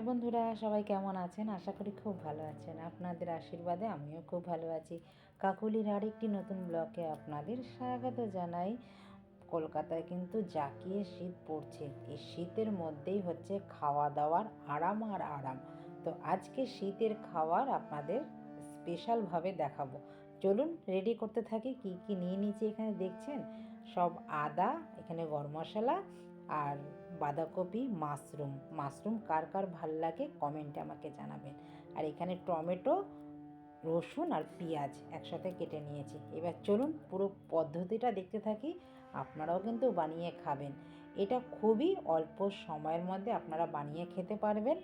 বন্ধুরা, সবাই কেমন আছেন? আশা করি খুব ভালো আছেন। আপনাদের আশীর্বাদে আমিও খুব ভালো আছি। কাকুলির আরেকটি নতুন ব্লকে আপনাদের স্বাগত জানাই। কলকাতায় কিন্তু জাকিয়ে শীত পড়ছে। এই শীতের মধ্যেই হচ্ছে খাওয়া দাওয়ার আরাম আর আরাম। তো আজকে শীতের খাবার আপনাদের স্পেশালভাবে দেখাবো। চলুন রেডি করতে থাকি, কি কি নিয়ে নিয়েছি এখানে দেখছেন? সব আদা, এখানে গরম মশলা আর বাঁধাকপি মাশরুম। মাশরুম কার কার ভালো লাগে কমেন্টে আমাকে জানাবেন। আর এখানে টমেটো, রসুন আর পেঁয়াজ একসাথে কেটে নিয়েছি। এবার চলুন পুরো পদ্ধতিটা দেখতে থাকি। আপনারাও কিন্তু বানিয়ে খাবেন। এটা খুবই অল্প সময়ের মধ্যে আপনারা বানিয়ে খেতে পারবেন।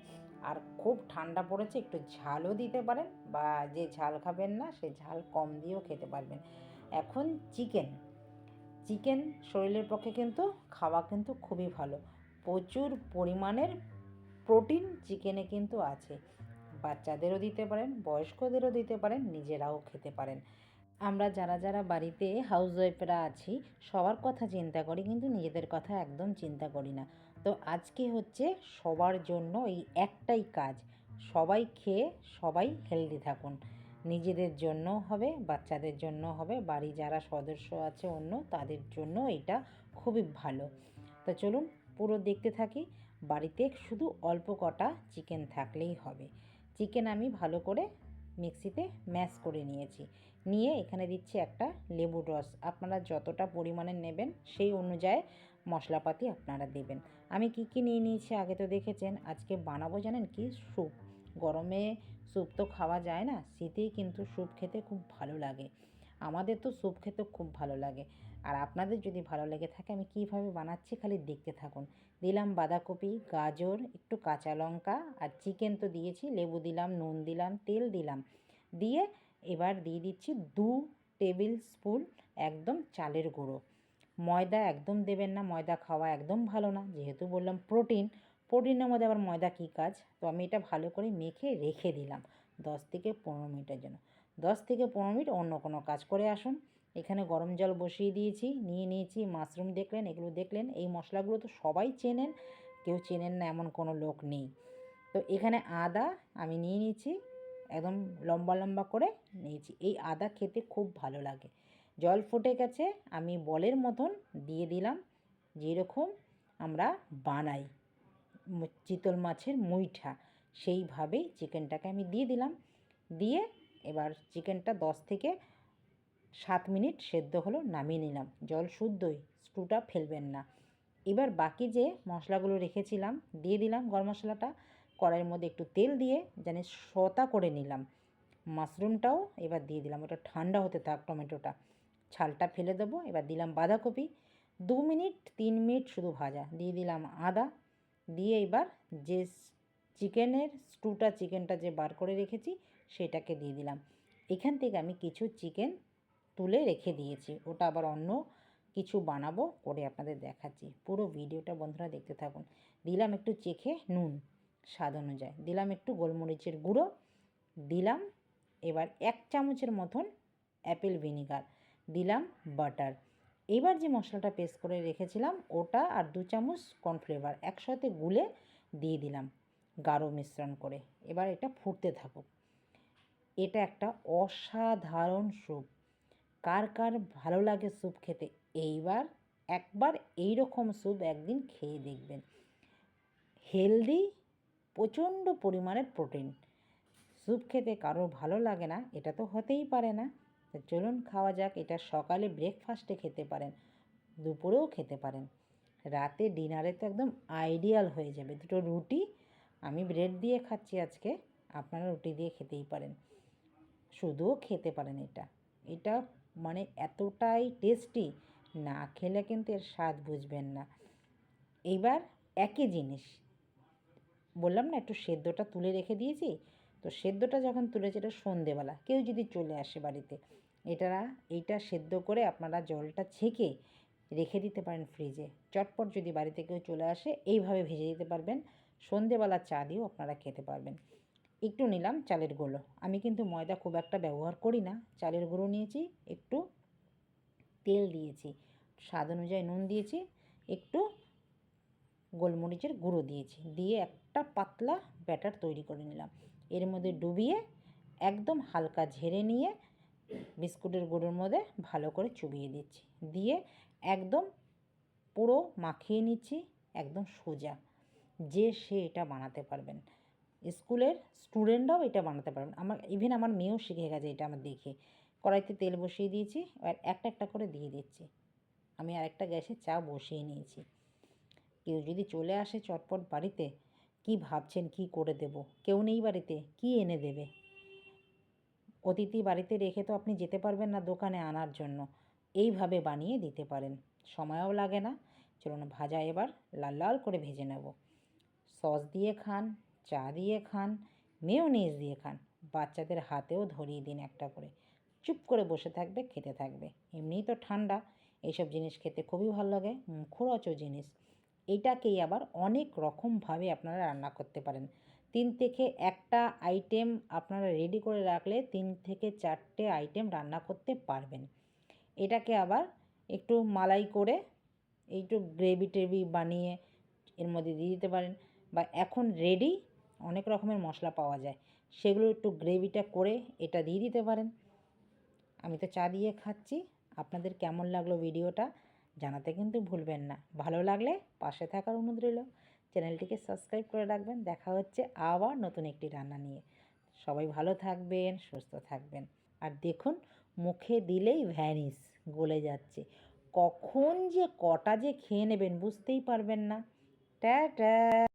আর খুব ঠান্ডা পড়েছে, একটু ঝালও দিতে পারেন বা যে ঝাল খাবেন না, সে ঝাল কম দিয়েও খেতে পারবেন। এখন চিকেন চিকেন শরীরের পক্ষে কিন্তু খাওয়া কিন্তু খুবই ভালো। প্রচুর পরিমাণের প্রোটিন চিকেনে কিন্তু আছে। বাচ্চাদেরও দিতে পারেন, বয়স্কদেরও দিতে পারেন, নিজেরাও খেতে পারেন। আমরা যারা যারা বাড়িতে হাউস ওয়াইফরা আছি, সবার কথা চিন্তা করি, কিন্তু নিজেদের কথা একদম চিন্তা করি না। তো আজকে হচ্ছে সবার জন্য এই একটাই কাজ, সবাই খেয়ে সবাই হেলদি থাকুন। নিজেদের জন্য হবে, বাচ্চাদের জন্য হবে। বাড়ি যারা সদস্য আছে অন্য, তাদের জন্য এটা খুবই ভালো। তো চলুন পুরো দেখতে থাকি। বাড়িতে শুধু অল্প কটা চিকেন থাকলেই হবে। চিকেন আমি ভালো করে মিক্সিতে ম্যাশ করে নিয়েছি। নিয়ে এখানে দিচ্ছি একটা লেবুর রস। আপনারা যতটা পরিমাণে নেবেন সেই অনুযায়ী মশলাপাতি আপনারা দেবেন। আমি কি কি নিয়ে নিয়েছি আগে তো দেখেছেন। আজকে বানাবো জানেন কি? স্যুপ। গরমে স্যুপ তো খাওয়া যায় না, শীতেই কিন্তু স্যুপ খেতে খুব ভালো লাগে। আমাদের তো স্যুপ খেতে খুব ভালো লাগে। আর আপনাদের যদি ভালো লেগে থাকে, আমি কীভাবে বানাচ্ছি খালি দেখতে থাকুন। দিলাম বাঁধাকপি, গাজর, একটু কাঁচা লঙ্কা আর চিকেন তো দিয়েছি, লেবু দিলাম, নুন দিলাম, তেল দিলাম। দিয়ে এবার দিয়ে দিচ্ছি দু টেবিল স্পুন একদম চালের গুঁড়ো। ময়দা একদম দেবেন না, ময়দা খাওয়া একদম ভালো না। যেহেতু বললাম প্রোটিন প্রোটিনের মধ্যে আবার ময়দা কী কাজ? তো আমি এটা ভালো করে মেখে রেখে দিলাম দশ থেকে পনেরো মিনিটের জন্য। দশ থেকে পনেরো মিনিট অন্য কোনো কাজ করে আসুন। এখানে গরম জল বসিয়ে দিয়েছি, নিয়ে নিয়েছি, মাশরুম দেখলেন, এগুলো দেখলেন, এই মশলাগুলো তো সবাই চেনেন, কেউ চেনেন না এমন কোনো লোক নেই। তো এখানে আদা আমি নিয়ে নিয়েছি, একদম লম্বা লম্বা করে নিয়েছি। এই আদা খেতে খুব ভালো লাগে। জল ফুটে গেছে, আমি বলের মতন দিয়ে দিলাম, যেরকম আমরা বানাই। চিতল মাছের মুইঠা। সেইভাবেই চিকেনটাকে আমি দিয়ে দিলাম। দিয়ে এবার চিকেনটা দশ থেকে সাত মিনিট সেদ্ধ হলো, নামিয়ে নিলাম। জল শুদ্ধই স্টুটা ফেলবেন না। এবার বাকি যে মশলাগুলো রেখেছিলাম, দিয়ে দিলাম গরম মশলাটা। কড়াইয়ের মধ্যে একটু তেল দিয়ে জানি সতা করে নিলাম। মাশরুমটাও এবার দিয়ে দিলাম, ওটা ঠান্ডা হতে থাক টমেটোটা। ছালটা ফেলে দেবো, এবার দিলাম বাঁধাকপি। দু মিনিট, তিন মিনিট শুধু ভাজা। দিয়ে দিলাম আদা দিয়ে এবার যে চিকেনের, স্টুটা চিকেনটা যে বার করে রেখেছি, সেটাকে দিয়ে দিলাম। এখান থেকে আমি কিছু চিকেন তুলে রেখে দিয়েছি। ওটা আবার অন্য কিছু বানাবো করে আপনাদের দেখাচ্ছি। পুরো ভিডিওটা বন্ধুরা দেখতে থাকুন। দিলাম একটু চেখে নুন স্বাদ অনুযায়ী। দিলাম একটু গোলমরিচের গুঁড়ো। দিলাম এবার এক চামচের মতন অ্যাপেল ভিনিগার। দিলাম বাটার। এবার যে মশলাটা পেস্ট করে রেখেছিলাম, ওটা আর দু চামচ কর্নফ্লেভার একসাথে গুলে দিয়ে দিলাম গাঢ় মিশ্রণ করে। এবার এটা ফুটতে থাকুক। এটা একটা অসাধারণ স্যুপ। কার কার ভালো লাগে স্যুপ খেতে, এইবার একবার এই রকম স্যুপ একদিন খেয়ে দেখবেন। হেলদি, প্রচণ্ড পরিমাণের প্রোটিন। স্যুপ খেতে কারও ভালো লাগে না, এটা তো হতেই পারে না। তো চলুন খাওয়া যাক, এটা সকালে ব্রেকফাস্টে খেতে পারেন, দুপুরেও খেতে পারেন। রাতে ডিনারে তো একদম আইডিয়াল হয়ে যাবে। দুটো রুটি আমি ব্রেড দিয়ে খাচ্ছি আজকে, আপনারা রুটি দিয়ে খেতেই পারেন। শুধুও খেতে পারেন এটা। এটা মানে এতটাই টেস্টি না খেলে কিন্তু এর স্বাদ বুঝবেন না। এইবার একই জিনিস, বললাম না একটু সেদ্ধটা তুলে রেখে দিয়েছি তো সেদ্ধটা যখন তুলেছে এটা সন্ধেবেলা, কেউ যদি চলে আসে বাড়িতে এটা এইটা সেদ্ধ করে আপনারা জলটা ছেঁকে রেখে দিতে পারেন ফ্রিজে চটপট যদি বাড়িতে কেউ চলে আসে, এইভাবে ভেজে দিতে পারবেন। সন্ধেবেলা চা দিয়েও আপনারা খেতে পারবেন। একটু নিলাম চালের গুঁড়ো। আমি কিন্তু ময়দা খুব একটা ব্যবহার করি না। চালের গুঁড়ো নিয়েছি, একটু তেল দিয়েছি। স্বাদ অনুযায়ী নুন দিয়েছি, একটু গোলমরিচের গুঁড়ো দিয়েছি। দিয়ে একটা পাতলা ব্যাটার তৈরি করে নিলাম। এর মধ্যে ডুবিয়ে একদম হালকা ঝেড়ে নিয়ে বিস্কুটের গুঁড়োর মধ্যে ভালো করে চুবিয়ে দিচ্ছি। দিয়ে একদম পুরো মাখিয়ে নিচ্ছি, একদম সোজা। যে সে এটা বানাতে পারবেন। স্কুলের স্টুডেন্টরাও এটা বানাতে পারবেন। আমার ইভেন আমার মেয়েও শিখে গেছে এটা আমার দেখে। কড়াইতে তেল বসিয়ে দিয়েছি আর একটা একটা করে দিয়ে দিচ্ছি। আমি আরেকটা গ্যাসে চা বসিয়ে নিয়েছি। কেউ যদি চলে আসে চটপট বাড়িতে, কি ভাবছেন, কি করে দেব? কেউ নেই বাড়িতে, কি এনে দেবে? অতিথি বাড়িতে রেখে তো আপনি যেতে পারবেন না দোকানে আনার জন্য। এইভাবে বানিয়ে দিতে পারেন। সময়ও লাগে না। চলুন ভাজা এবার লাল লাল করে ভেজে নেব। সস দিয়ে খান, চা দিয়ে খান, মেয়োনিজ দিয়ে খান। বাচ্চাদের হাতেও ধরিয়ে দিন একটা করে। চুপ করে বসে থাকবে, খেতে থাকবে। এমনিই তো ঠান্ডা। এইসব জিনিস খেতে খুবই ভালো লাগে। মুখরোচক জিনিস। এইটাকেই আবার অনেক রকমভাবে আপনারা রান্না করতে পারেন। তিন থেকে একটা আইটেম আপনারা রেডি করে রাখলে তিন থেকে চারটে আইটেম রান্না করতে পারবেন। এটাকে আবার একটু মালাই করে একটু গ্রেভি টেভি বানিয়ে এর মধ্যে দিয়ে দিতে পারেন বা এখন রেডি অনেক রকমের মশলা পাওয়া যায়। সেগুলো একটু গ্রেভিটা করে এটা দিয়ে দিতে পারেন। আমি তো চা দিয়ে খাচ্ছি। আপনাদের কেমন লাগল ভিডিওটা জানাতে কিন্তু ভুলবেন না। ভালো লাগলে পাশে থাকার অনুরোধ রইল। চ্যানেলটিকে সাবস্ক্রাইব করে রাখবেন। দেখা হচ্ছে আবার নতুন একটি রান্না নিয়ে। সবাই ভালো থাকবেন, সুস্থ থাকবেন। আর দেখুন, মুখে দিলেই ভ্যানিস গলে যাচ্ছে। কখন যে কটা যে খেয়ে নেবেন বুঝতেই পারবেন না। টাটা